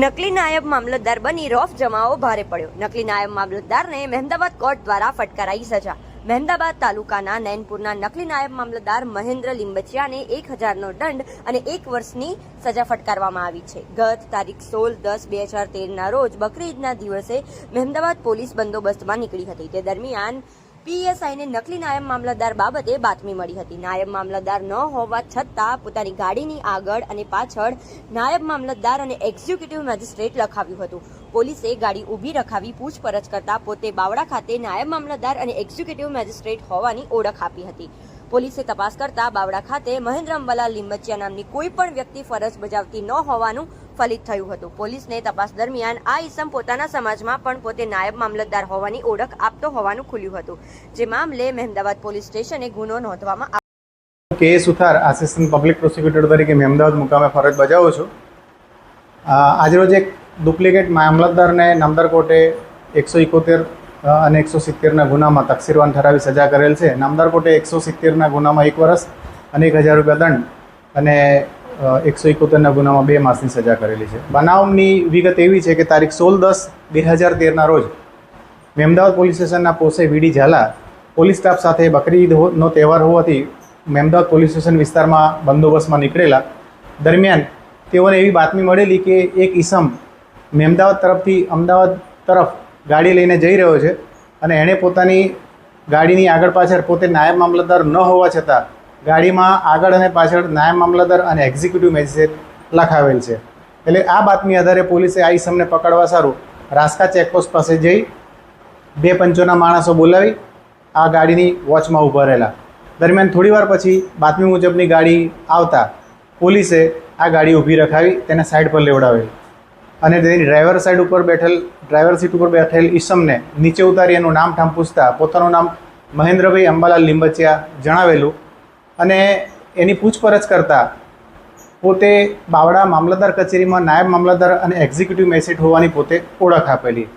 નકલી નાયબ મામલતદાર બની, રોફ જમાવો ભારે પડ્યો. નકલી નાયબ મામલતદારને મહેમદાબાદ કોર્ટ દ્વારા ફટકારાઈ સજા. મહેમદાબાદ તાલુકાના નૈનપુરના નકલી નાયબ મામલતદાર મહેન્દ્ર લીંબચિયાને એક હજારનો દંડ અને એક વર્ષની સજા ફટકારવામાં આવી છે. ગત તારીખ સોળ દસ બે હજાર તેરના રોજ બકરી ઈદના દિવસે મહેમદાબાદ પોલીસ બંદોબસ્તમાં નીકળી હતી. તે દરમિયાન પીએસઆઈને નકલી નાયબ મામલતદાર બાબતે બાતમી મળી હતી. નાયબ મામલતદાર ન હોવા છતાં પોતાની ગાડીની આગળ અને પાછળ નાયબ મામલતદાર અને એક્ઝિક્યુટિવ મેજિસ્ટ્રેટ લખાવ્યું હતું. પોલીસે ગાડી ઊભી રખાવી પૂછપરછ કરતા પોતે બાવડા ખાતે નાયબ મામલતદાર અને એક્ઝિક્યુટિવ મેજિસ્ટ્રેટ હોવાની ઓળખ આપી હતી. પોલીસે તપાસ કરતા બાવડા ખાતે મહેન્દ્ર અંબાલાલ લીંબચિયા નામની કોઈ પણ વ્યક્તિ ફરજ બજાવતી ન હોવાનું ફલિત થયું હતું. પોલીસને તપાસ દરમિયાન આ ઈસમ પોતાના સમાજમાં પણ પોતે નાયબ મામલતદાર હોવાની ઓળખ આપતો હોવાનું ખુલ્યું હતું. જે મામલે મહેમદાબાદ પોલીસ સ્ટેશને ગુનો નોંધવામાં આવ્યો કે સુથાર આસિસ્ટન્ટ પબ્લિક પ્રોસિક્યુટર તરીકે મહેમદાવાદ મુકામે ફરજ બજાવું છું. આજરોજ એક ડુપ્લિકેટ મામલતદારને નામદાર કોર્ટે એકસો એકોતેર અને એકસો સિત્તેરના ગુનામાં તકસીરવાન ઠરાવી સજા કરેલ છે. નામદાર કોર્ટે એકસો સિત્તેરના ગુનામાં એક વર્ષ અને એક હજાર રૂપિયા દંડ અને એકસો એકોતેરના ગુનામાં બે માસની સજા કરેલી છે. બનાવની વિગત એવી છે કે તારીખ સોળ દસ બે હજાર તેરના રોજ મેમદાવાદ પોલીસ સ્ટેશનના પોસે V D Zala police staff સાથે બકરી ઈદનો તહેવાર હોવાથી મેમદાવાદ પોલીસ સ્ટેશન વિસ્તારમાં બંદોબસ્તમાં નીકળેલા. દરમિયાન તેઓને એવી બાતમી મળેલી કે એક ઈસમ મેમદાવાદ તરફથી અમદાવાદ તરફ ગાડી લઈને જઈ રહ્યો છે અને એણે પોતાની ગાડીની આગળ પાછળ પોતે નાયબ મામલતદાર ન હોવા છતાં ગાડીમાં આગળ અને પાછળ નાયબ મામલતદાર અને એક્ઝિક્યુટિવ મેજિસ્ટ્રેટ લખાવેલ છે. એટલે આ બાતમી આધારે પોલીસે આ ઈસમને પકડવા સારું રાસ્કા ચેકપોસ્ટ પાસે જઈ બે પંચોના માણસો બોલાવી આ ગાડીની વોચમાં ઊભા રહેલા. દરમિયાન થોડીવાર પછી બાતમી મુજબની ગાડી આવતા પોલીસે આ ગાડી ઊભી રખાવી તેને સાઈડ પર લેવડાવેલી. અને તેની ડ્રાઈવર સાઈડ ઉપર બેઠેલ ડ્રાઈવર સીટ ઉપર બેઠેલ ઈસમને નીચે ઉતારી એનું નામ ઠામ પૂછતા પોતાનું નામ મહેન્દ્રભાઈ અંબાલાલ લીંબચિયા જણાવેલું અને એની પૂછપરછ કરતા પોતે બાવડા મામલતદાર કચેરીમાં નાયબ મામલતદાર અને એક્ઝિક્યુટિવ મેજિસ્ટ્રેટ હોવાની પોતે ઓળખ આપેલી.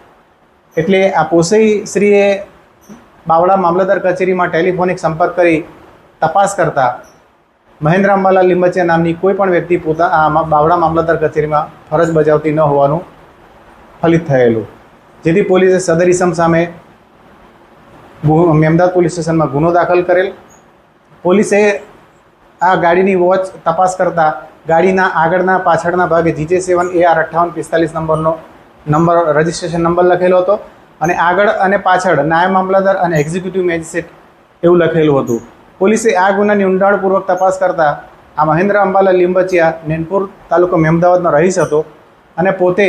એટલે આ પોસઈ શ્રીએ બાવડા મામલતદાર કચેરીમાં ટેલિફોનિક સંપર્ક કરી તપાસ કરતા મહેન્દ્ર અંબાલાલ લીંબચિયા નામની કોઈ પણ વ્યક્તિ પોતા બાવળા મામલતદાર કચેરીમાં ફરજ બજાવતી ન હોવાનું ફલિત થયેલું. જેથી પોલીસે સદર ઇસમ સામે મેમદાદ પોલીસ સ્ટેશનમાં ગુનો દાખલ કરેલ પોલીસે આ ગાડીની વોચ તપાસ કરતા ગાડીના આગળના પાછળના ભાગે જીજે સેવન એ આર અઠ્ઠાવન પિસ્તાલીસ નંબરનો નંબર, રજિસ્ટ્રેશન નંબર લખેલો હતો અને આગળ અને પાછળ નાયબ મામલતદાર અને એક્ઝિક્યુટિવ મેજિસ્ટ્રેટ એવું લખેલું હતું. પોલીસે આ ગુનાની ઊંડાણપૂર્વક તપાસ કરતા આ મહેન્દ્ર અંબાલા લીંબચિયા નેનપુર તાલુકો મહેમદાવાદનો રહીશ હતો અને પોતે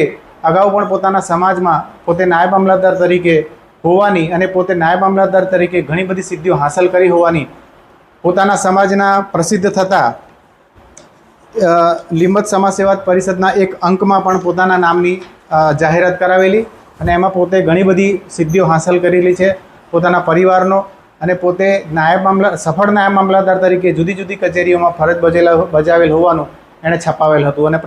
અગાઉ પણ પોતાના સમાજમાં પોતે નાયબ મામલતદાર તરીકે હોવાની અને પોતે નાયબ મામલતદાર તરીકે ઘણી બધી સિદ્ધિઓ હાંસલ કરી હોવાની પોતાના સમાજના પ્રસિદ્ધ થતા લિંબત સમાજ સેવા પરિષદના એક અંકમાં પણ પોતાના નામની જાહેરાત કરાવેલી અને એમાં પોતે ઘણી બધી સિદ્ધિઓ હાંસલ કરેલી છે. પોતાના પરિવારનો અને પોતે નાયબ મામલા, સફળ નાયબ મામલતદાર તરીકે જુદી જુદી કચેરીઓમાં ફરજ બજેલા, બજાવેલ હોવાનું એણે છપાવેલ હતું અને